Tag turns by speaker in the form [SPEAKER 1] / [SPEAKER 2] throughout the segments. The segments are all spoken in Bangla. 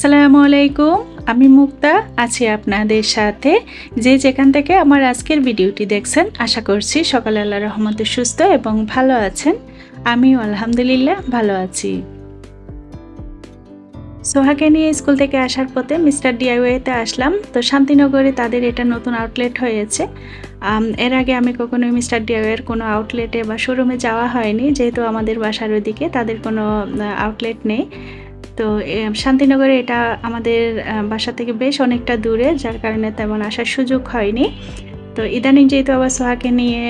[SPEAKER 1] আসসালামু আলাইকুম, আমি মুক্তা, আছি আপনাদের সাথে। যে যেখান থেকে আমার আজকের ভিডিওটি দেখছেন, আশা করছি সকালে আল্লাহ রহমতে সুস্থ এবং ভালো আছেন। আমিও আলহামদুলিল্লাহ ভালো আছি। সোহাকে নিয়ে স্কুল থেকে আসার পথে মিস্টার ডিআইওয়েতে আসলাম। তো শান্তিনগরে তাদের এটা নতুন আউটলেট হয়েছে। এর আগে আমি কখনোই মিস্টার ডিআইওয়ের কোনো আউটলেটে বা শোরুমে যাওয়া হয়নি। যেহেতু আমাদের বাসার ওদিকে তাদের কোনো আউটলেট নেই। তো শান্তিনগরে এটা আমাদের বাসা থেকে বেশ অনেকটা দূরে, যার কারণে তেমন আসার সুযোগ হয়নি তো, ইদানিং যেহেতু আবার সোহাকে নিয়ে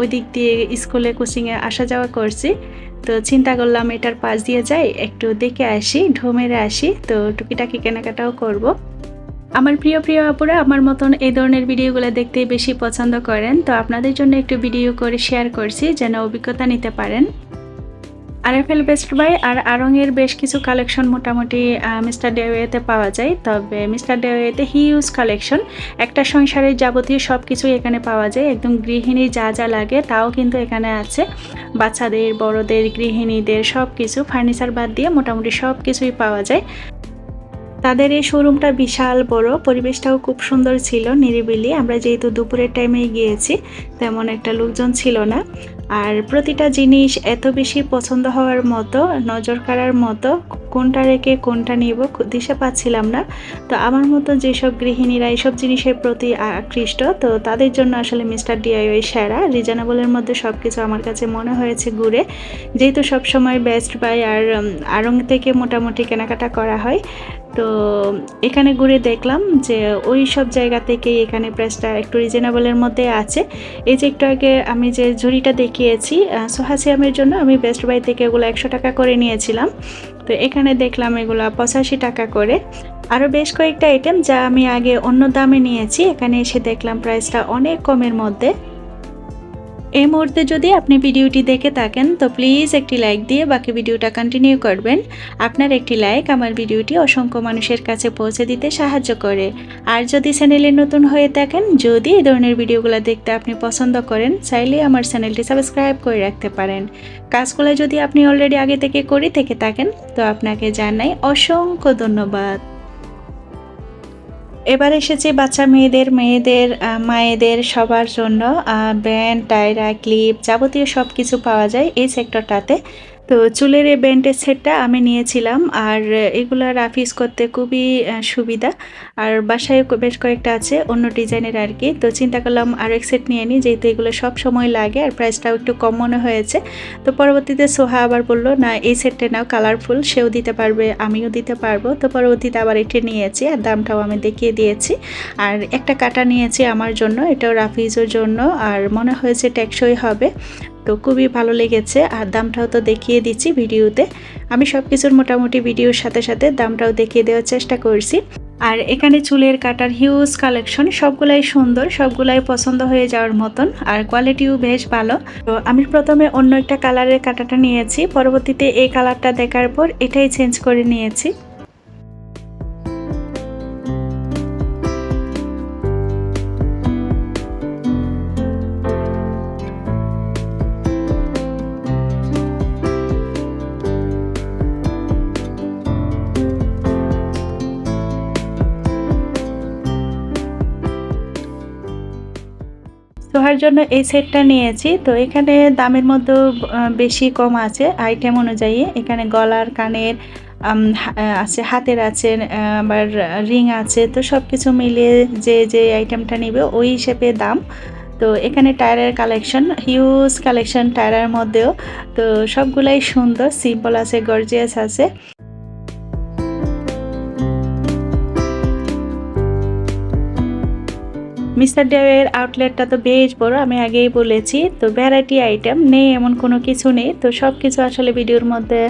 [SPEAKER 1] ওই দিক দিয়ে স্কুলে কোচিংয়ে আসা যাওয়া করছি, তো চিন্তা করলাম এটার পাশ দিয়ে যাই, একটু দেখে আসি ঢো মেরে আসি, তো টুকিটাকি কেনাকাটাও করব। আমার প্রিয় প্রিয় আপুরা, আমার মতন এই ধরনের ভিডিওগুলো দেখতেই বেশি পছন্দ করেন, তো আপনাদের জন্য একটু ভিডিও করে শেয়ার করছি, যেন অভিজ্ঞতা নিতে পারেন আরএফএল বেস্ট বাই আর আরঙের বেশ কিছু কালেকশন মোটামুটি মিস্টার ডেওয়েতে পাওয়া যায়। তবে মিস্টার ডেওয়েতে হিউজ কালেকশন একটা সংসারের যাবতীয় সব কিছুই এখানে পাওয়া যায়। একদম গৃহিণী যা যা লাগে তাও কিন্তু এখানে আছে। বাচ্চাদের, বড়দের, গৃহিণীদের সব কিছু ফার্নিচার বাদ দিয়ে মোটামুটি সব কিছুই পাওয়া যায়। তাদের এই শোরুমটা বিশাল বড়। পরিবেশটাও খুব সুন্দর ছিল, নিরিবিলি। আমরা যেহেতু দুপুরের টাইমে গিয়েছি, তেমন একটা লোকজন ছিল না। আর প্রতিটা জিনিস এত বেশি পছন্দ হওয়ার মতো, নজর কাড়ার মতো, কোনটা রেখে কোনটা নিব দিশে পাচ্ছিলাম না। তো আমার মতো যেসব গৃহিণীরা এইসব জিনিসের প্রতি আকৃষ্ট, তো তাদের জন্য আসলে মিস্টার ডিআইওয়াই সেরা। রিজনেবলের মধ্যে সব কিছু আমার কাছে মনে হয়েছে ঘুরে। যেহেতু সবসময় বেস্ট বাই আর আড়ং থেকে মোটামুটি কেনাকাটা করা হয়। তো এখানে ঘুরে দেখলাম যে ওই সব জায়গা থেকেই এখানে প্রাইসটা একটু রিজনেবলের মধ্যে আছে। এই যে একটু আগে আমি যে ঝুড়িটা দেখিয়েছি আহ, সোহাসিয়ামের জন্য আমি বেস্ট বাই থেকে এগুলো একশো টাকা করে নিয়েছিলাম। তো এখানে দেখলাম এগুলো পঁচাশি টাকা করে। আরও বেশ কয়েকটা আইটেম যা আমি আগে অন্য দামে নিয়েছি। এখানে এসে দেখলাম প্রাইসটা অনেক কমের মধ্যে। এই মুহূর্তে যদি আপনি ভিডিওটি দেখে থাকেন, তো প্লিজ একটি লাইক দিয়ে বাকি ভিডিওটা কন্টিনিউ করবেন। আপনার একটি লাইক আমার ভিডিওটি অসংখ্য মানুষের কাছে পৌঁছে দিতে সাহায্য করে। আর যদি চ্যানেলে নতুন হয়ে থাকেন, যদি এই ধরনের ভিডিওগুলো দেখতে আপনি পছন্দ করেন, চাইলে আমার চ্যানেলটি সাবস্ক্রাইব করে রাখতে পারেন। কাজগুলো যদি আপনি অলরেডি আগে থেকে করে থেকে থাকেন, তো আপনাকে জানাই অসংখ্য ধন্যবাদ। এবার এসেছে বাচ্চা মেয়েদের মেয়েদের মায়েদের সবার জন্য ব্যান্ড টায়রা ক্লিপ যাবতীয় সব কিছু পাওয়া যায় এই সেক্টরটাতে তো চুলের এই ব্যান্ডের সেটটা আমি নিয়েছিলাম আর এগুলো রাফিস করতে খুবই সুবিধা। আর বাসায় বেশ কয়েকটা আছে, অন্য ডিজাইনের আর কি তো চিন্তা করলাম আর এক সেট নিয়ে নিই যেহেতু এগুলো সব সময় লাগে আর প্রাইসটাও একটু কম মনে হয়েছে। তো পরবর্তীতে সোহা আবার বলল, না, এই সেটটা নাও কালারফুল সেও দিতে পারবে, আমিও দিতে পারব। তো পরবর্তীতে আবার এটি নিয়েছি আর দামটাও আমি দেখিয়ে দিয়েছি। আর একটা কাটা নিয়েছি আমার জন্য, এটাও রাফিজের জন্য। আর মনে হয়েছে টেকসই হবে। তো খুবই ভালো লেগেছে, আর দামটাও তো দেখিয়ে দিচ্ছি ভিডিওতে। আমি সব কিছুর মোটামুটি ভিডিওর সাথে সাথে দামটাও দেখিয়ে দেওয়ার চেষ্টা করছি। আর এখানে চুলের কাটার হিউজ কালেকশন সবগুলাই সুন্দর, সবগুলাই পছন্দ হয়ে যাওয়ার মতন, আর কোয়ালিটিও বেশ ভালো। তো আমি প্রথমে অন্য একটা কালারের কাটাটা নিয়েছি, পরবর্তীতে এই কালারটা দেখার পর এটাই চেঞ্জ করে নিয়েছি। সোহার জন্য এই সেটটা নিয়েছি। তো এখানে দামের মধ্যে বেশি কম আছে। আইটেম অনুযায়ী এখানে গলার, কানের আছে, হাতের আছে আবার রিং আছে। তো সব কিছু মিলিয়ে যে যে আইটেমটা নিবে ওই হিসেবে দাম। তো এখানে টায়ারের কালেকশন হিউজ কালেকশন টায়ারের মধ্যেও। তো সবগুলাই সুন্দর সিম্পল আছে গর্জিয়াস আছে। মিস্টার ডেওয়ের আউটলেটটা তো বেশ বড়, আমি আগেই বলেছি। তো ভ্যারাইটি আইটেম নেই, এমন কোনো কিছু নেই। তো সব কিছু আসলে ভিডিওর মধ্যে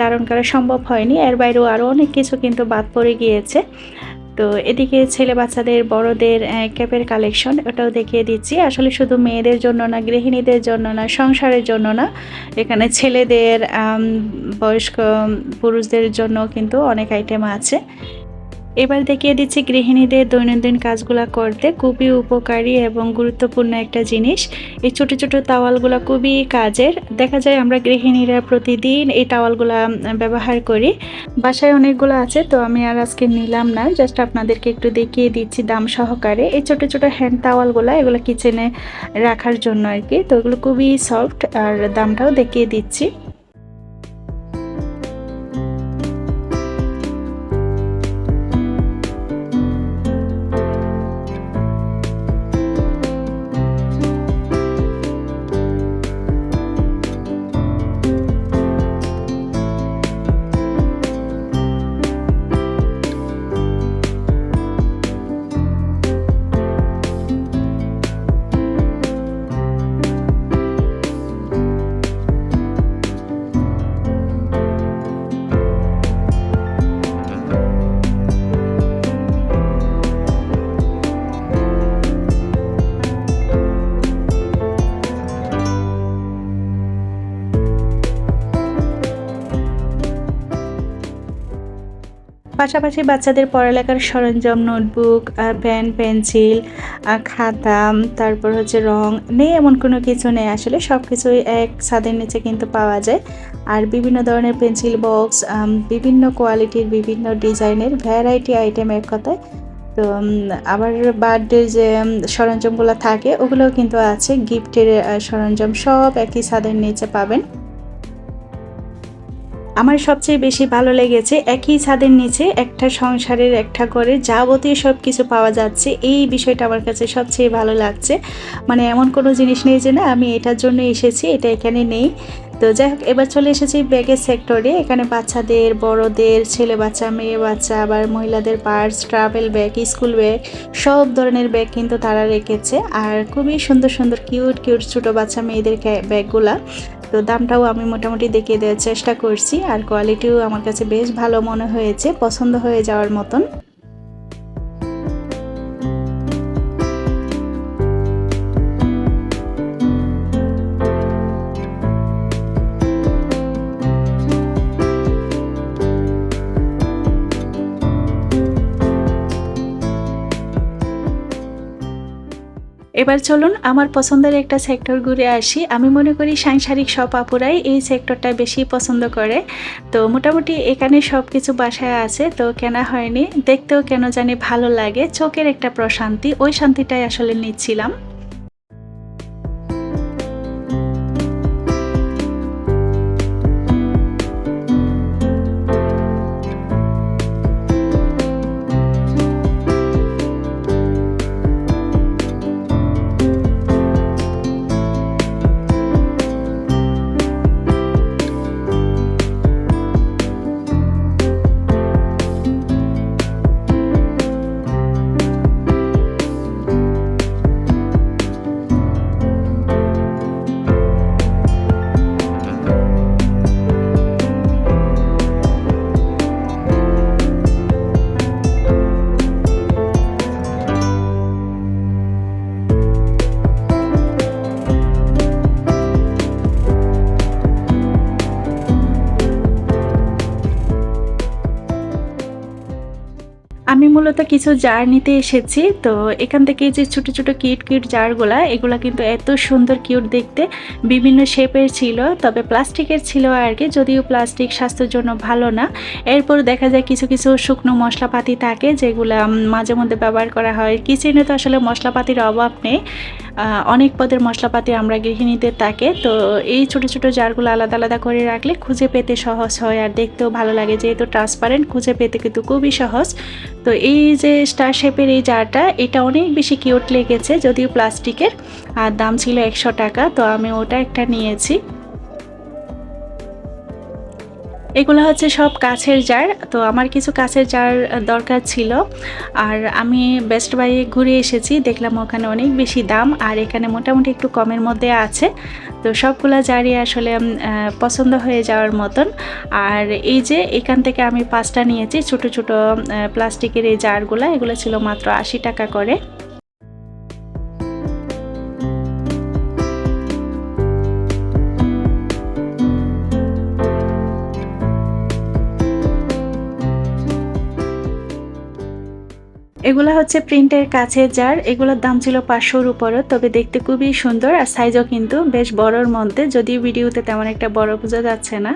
[SPEAKER 1] ধারণ করা সম্ভব হয়নি। এর বাইরেও আরও অনেক কিছু কিন্তু বাদ পড়ে গিয়েছে। তো এদিকে ছেলে বাচ্চাদের, বড়দের ক্যাপের কালেকশন ওটাও দেখিয়ে দিচ্ছি। আসলে শুধু মেয়েদের জন্য না, গৃহিণীদের জন্য না, সংসারের জন্য না। এখানে ছেলেদের বয়স্ক পুরুষদের জন্য কিন্তু অনেক আইটেম আছে। এবার দেখিয়ে দিচ্ছি গৃহিণীদের দৈনন্দিন কাজগুলো করতে। খুবই উপকারী এবং গুরুত্বপূর্ণ একটা জিনিস। এই ছোট ছোট তাওয়ালগুলো খুবই কাজের। দেখা যায় আমরা গৃহিণীরা প্রতিদিন এই টাওয়ালগুলো ব্যবহার করি। বাসায় অনেকগুলো আছে, তো আমি আর আজকে নিলাম না। জাস্ট আপনাদেরকে একটু দেখিয়ে দিচ্ছি দাম সহকারে। এই ছোট ছোট হ্যান্ড তাওয়ালগুলো এগুলো কিচেনে রাখার জন্য আর কি। তো এগুলো খুবই সফট, আর দামটাও দেখিয়ে দিচ্ছি। পাশাপাশি বাচ্চাদের পড়ালেখার সরঞ্জাম, নোটবুক পেন, পেন্সিল খাতা, তারপর হচ্ছে রং, নেই এমন কোনো কিছু নেই। আসলে সব কিছুই এক ছাদের নিচে কিন্তু পাওয়া যায়। আর বিভিন্ন ধরনের পেন্সিল বক্স বিভিন্ন কোয়ালিটির বিভিন্ন ডিজাইনের ভ্যারাইটি আইটেম এক কথায়। তো আবার বার্থডে যে সরঞ্জামগুলো থাকে, ওগুলোও কিন্তু আছে। গিফটের সরঞ্জাম সব একই ছাদের নিচে পাবেন। আমার সবচেয়ে বেশি ভালো লেগেছে একই ছাদের নিচে একটা সংসারের একটা করে যাবতীয় সব কিছু পাওয়া যাচ্ছে। এই বিষয়টা আমার কাছে সবচেয়ে ভালো লাগছে। মানে এমন কোনো জিনিস নেই যে না, আমি এটার জন্য এসেছি, এটা এখানে নেই। তো যাই হোক, এবার চলে এসেছি ব্যাগের সেক্টরে এখানে বাচ্চাদের, বড়দের ছেলে বাচ্চা মেয়ে বাচ্চা আবার মহিলাদের purse travel bag school bag সব ধরনের ব্যাগ কিন্তু তারা রেখেছে। আর খুবই সুন্দর সুন্দর কিউট কিউট ছোটো বাচ্চা মেয়েদের ব্যাগগুলা তো দামটাও আমি মোটামুটি দেখিয়ে দেওয়ার চেষ্টা করছি আর কোয়ালিটিও আমার কাছে বেশ ভালো মনে হয়েছে, পছন্দ হয়ে যাওয়ার মতন। এবার চলুন আমার পছন্দের একটা সেক্টর ঘুরে আসি। আমি মনে করি সাংসারিক সব আপুরাই এই সেক্টরটা বেশি পছন্দ করে। তো মোটামুটি এখানে সব কিছু বাসায় আছে, তো কেনা হয়নি। দেখতেও কেন জানি ভালো লাগে, চোখের একটা প্রশান্তি, ওই শান্তিটাই আসলে নিচ্ছিলাম। আমি মূলত কিছু জার নিতে এসেছি, তো এখান থেকে যে ছোট ছোট কিউট কিউট জারগুলা এগুলো কিন্তু এত সুন্দর কিউট দেখতে। বিভিন্ন শেপের ছিল, তবে প্লাস্টিকের ছিল আর কি যদিও প্লাস্টিক স্বাস্থ্যের জন্য ভালো না। এরপর দেখা যায় কিছু কিছু শুকনো মশলাপাতি থাকে, যেগুলো মাঝে মধ্যে ব্যবহার করা হয়। কিচেনে তো আসলে মশলাপাতির অভাব নেই। অনেক পদের মশলাপাতি আমরা গৃহিণীতে থাকে। তো এই ছোট ছোট জারগুলো আলাদা আলাদা করে রাখলে খুঁজে পেতে সহজ হয় আর দেখতেও ভালো লাগে যেহেতু ট্রান্সপারেন্ট খুঁজে পেতে কিন্তু খুবই সহজ। তো এই যে স্টার শেপের এই জারটা, এটা অনেক বেশি কিউট লেগেছে যদিও প্লাস্টিকের আর দাম ছিল একশো টাকা, তো আমি ওটা একটা নিয়েছি। এগুলো হচ্ছে সব কাছের জার। তো আমার কিছু কাছের জার দরকার ছিল। আর আমি বেস্ট বাইয়ে ঘুরে এসেছি। দেখলাম ওখানে অনেক বেশি দাম। আর এখানে মোটামুটি একটু কমের মধ্যে আছে। তো সবগুলো জারই আসলে পছন্দ হয়ে যাওয়ার মতন। আর এই যে এখান থেকে আমি পাঁচটা নিয়েছি, ছোট ছোট প্লাস্টিকের এই জারগুলো, এগুলো ছিল মাত্র আশি টাকা করে। এগুলো হচ্ছে প্রিন্টের কাছে যার এগুলোর দাম ছিল পাঁচশোর উপরও, তবে দেখতে খুবই সুন্দর আর সাইজও কিন্তু বেশ বড়র মধ্যে। যদিও ভিডিওতে তেমন একটা বড় বোঝা যাচ্ছে না।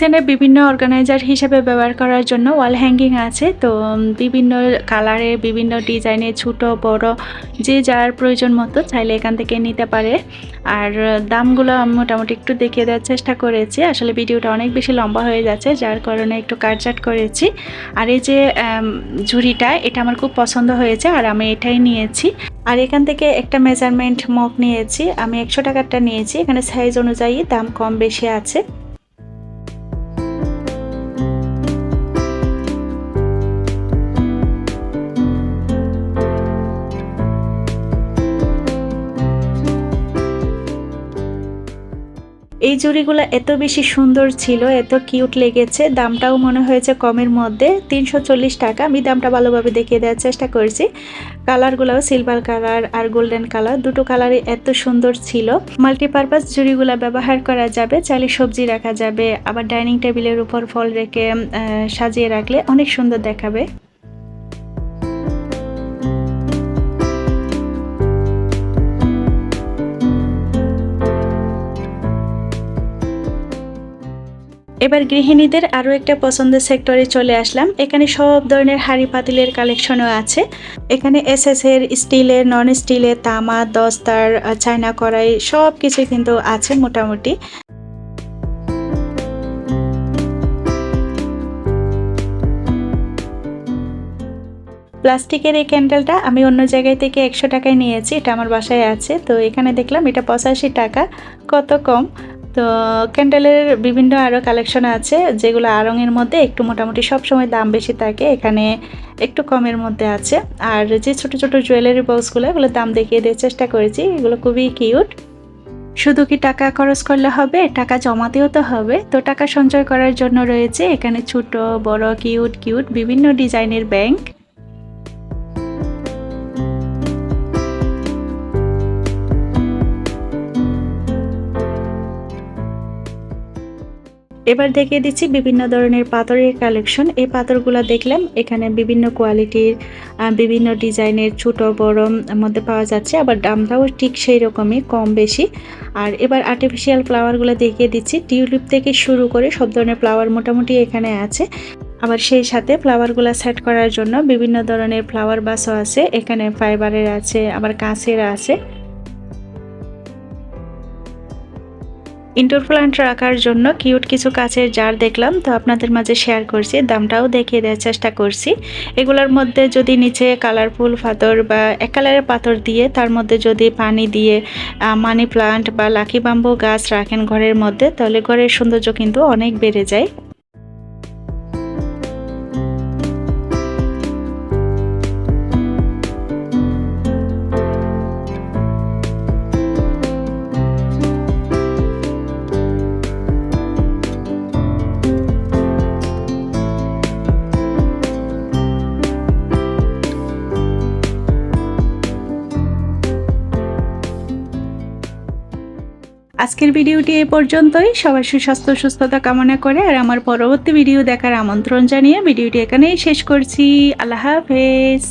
[SPEAKER 1] কিচেনে বিভিন্ন অর্গানাইজার হিসেবে ব্যবহার করার জন্য ওয়াল হ্যাঙ্গিং আছে। তো বিভিন্ন কালারে বিভিন্ন ডিজাইনে ছোট, বড়, যে যার প্রয়োজন মতো চাইলে এখান থেকে নিতে পারে। আর দামগুলো আমি মোটামুটি একটু দেখিয়ে দেওয়ার চেষ্টা করেছি। আসলে ভিডিওটা অনেক বেশি লম্বা হয়ে যাচ্ছে, যার কারণে একটু কাটচাট করেছি। আর এই যে ঝুড়িটা, এটা আমার খুব পছন্দ হয়েছে আর আমি এটাই নিয়েছি। আর এখান থেকে একটা মেজারমেন্ট মগ নিয়েছি। আমি একশো টাকারটা নিয়েছি। এখানে সাইজ অনুযায়ী দাম কম বেশি আছে। এই জুড়িগুলো এত বেশি সুন্দর ছিল, এত কিউট লেগেছে। দামটাও মনে হয়েছে কমের মধ্যে। তিনশো চল্লিশ টাকা। আমি দামটা ভালোভাবে দেখিয়ে দেওয়ার চেষ্টা করেছি। কালারগুলোও সিলভার কালার আর গোল্ডেন কালার দুটো কালারই এত সুন্দর ছিল। মাল্টিপারপাস জুড়িগুলো ব্যবহার করা যাবে, চাইলে সবজি রাখা যাবে। আবার ডাইনিং টেবিলের উপর ফল রেখে সাজিয়ে রাখলে অনেক সুন্দর দেখাবে। এবার গৃহিণীদের আরও একটা পছন্দের সেক্টরে চলে আসলাম। এখানে সব ধরনের হাঁড়ি পাতিলের কালেকশনও আছে। এখানে এস এর স্টিলের নন স্টিলের তামা, দস্তার, চায়না কড়াই সব কিছুই কিন্তু আছে মোটামুটি। প্লাস্টিকের এই ক্যান্ডেলটা আমি অন্য জায়গায় থেকে একশো টাকায় নিয়েছি, এটা আমার বাসায় আছে। তো এখানে দেখলাম এটা পঁচাশি টাকা, কত কম? তো ক্যান্ডেলের বিভিন্ন আরও কালেকশন আছে, যেগুলো আরঙের মধ্যে একটু মোটামুটি সব সময় দাম বেশি থাকে, এখানে একটু কমের মধ্যে আছে। আর যে ছোট ছোট জুয়েলারি বক্সগুলো এগুলো দাম দেখিয়ে দেওয়ার চেষ্টা করেছি, এগুলো খুবই কিউট শুধু কি টাকা খরচ করলে হবে? টাকা জমাতেও তো হবে। তো টাকা সঞ্চয় করার জন্য রয়েছে এখানে ছোট, বড় কিউট কিউট বিভিন্ন ডিজাইনের ব্যাংক এবার দেখিয়ে দিচ্ছি বিভিন্ন ধরনের পাথরের কালেকশন। এই পাথরগুলো দেখলাম, এখানে বিভিন্ন কোয়ালিটির বিভিন্ন ডিজাইনের ছোট, বড় মধ্যে পাওয়া যাচ্ছে, আবার দামটাও ঠিক সেই রকমই কম বেশি। আর এবার আর্টিফিশিয়াল ফ্লাওয়ারগুলো দেখিয়ে দিচ্ছি, টিউলিপ থেকে শুরু করে সব ধরনের ফ্লাওয়ার মোটামুটি এখানে আছে। আবার সেই সাথে ফ্লাওয়ারগুলো সেট করার জন্য বিভিন্ন ধরনের ফ্লাওয়ার বাসও আছে, এখানে ফাইবারের আছে, আবার কাঁচের আছে। ইনডোর প্লান্ট রাখার জন্য কিউট কিছু কাছের জার দেখলাম, তো আপনাদের মাঝে শেয়ার করছি, দামটাও দেখিয়ে দেওয়ার চেষ্টা করছি। এগুলোর মধ্যে যদি নিচে কালারফুল ফাতর বা এক কালারের পাথর দিয়ে, তার মধ্যে যদি পানি দিয়ে মানি প্লান্ট বা লাকি বাম্বু গাছ রাখেন ঘরের মধ্যে, তাহলে ঘরের সৌন্দর্য কিন্তু অনেক বেড়ে যায়। আজকের ভিডিওটি এ পর্যন্তই। সবার সুস্বাস্থ্য, সুস্থতা কামনা করে আর আমার পরবর্তী ভিডিও দেখার আমন্ত্রণ জানিয়ে ভিডিওটি এখানেই শেষ করছি। আল্লাহ হাফেজ।